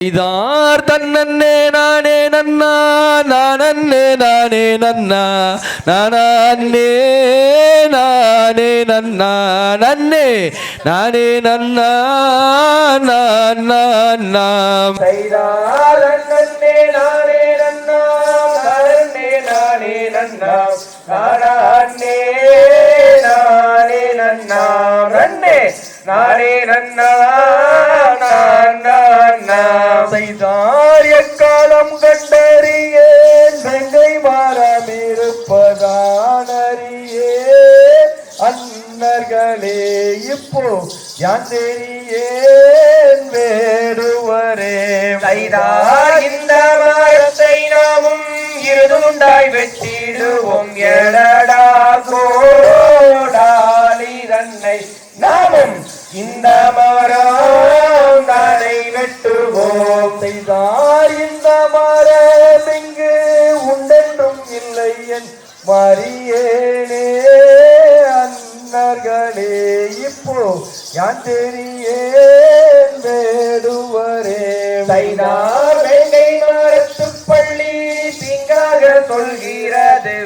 இதார் தன்னே நானே நன்னா நானே நானே நன்னா நானே நானே நன்னா நன்னே நானே நன்னா நான் நாம் நானே நன்னா நன்னே நானே நன்னா நானே நானே நன்னா நன்னே நானே நன்னா நான் செய்தார் எக்காலம் கண்டறியேன் செங்கை மரம் இருப்பதான் அறியேன் அன்னர்களே இப்போ யான் தெரியேன் வேடுவரே. செய்தார் இந்த மரத்தை நாமும் இருதுண்டாய் வெட்டிடுவோம். எடடா கோடாலி தன்னை நாமும் இந்த வெட்டுவோம் இந்த மரமிங்கு உண்டென்றும் இல்லை என் மரியேனே. அன்னர்களே இப்போ யான் தெரியேன் வேடுவரே. செய்தார் மரத்து பள்ளி திங்காக சொல்கிறது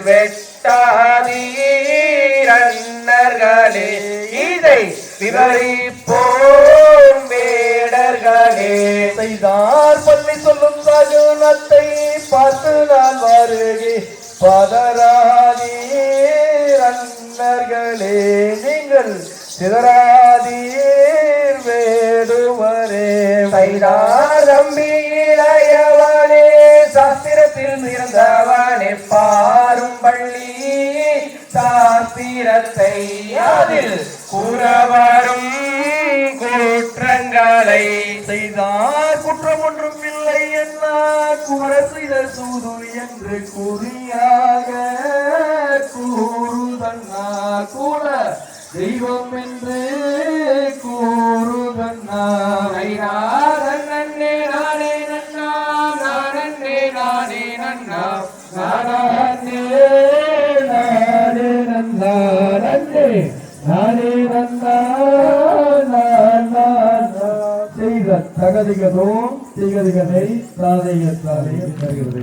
வெட்டாதீரன்னர்களே இதை விவரிப்போம் வே வேடர்களே செய்தார் பள்ளி சொல்லும் சகுனத்தை பார்த்து நான் வருகே பதராதீர் அன்னர்களே நீங்கள் சிதறாதீர் வேடுவரே செய்தார் தம்பி இளையவனே சாஸ்திரத்தில் இருந்தவனே பாரும் பள்ளி சாஸ்திரத்தை அதில் கூறவரும் கூற்றங்களை செய்தார் குற்றம் ஒன்றும் இல்லை என்ன குற செய்த சூது என்று குறியாக கூறுதன்னா கூட தெய்வம் என்று கூறுதன்னா நன்னே நானே நன்னா நானே நானே நன்னா நானா தகதிகதோ திகதிகதை சாதைய சாதைய தருகிறது.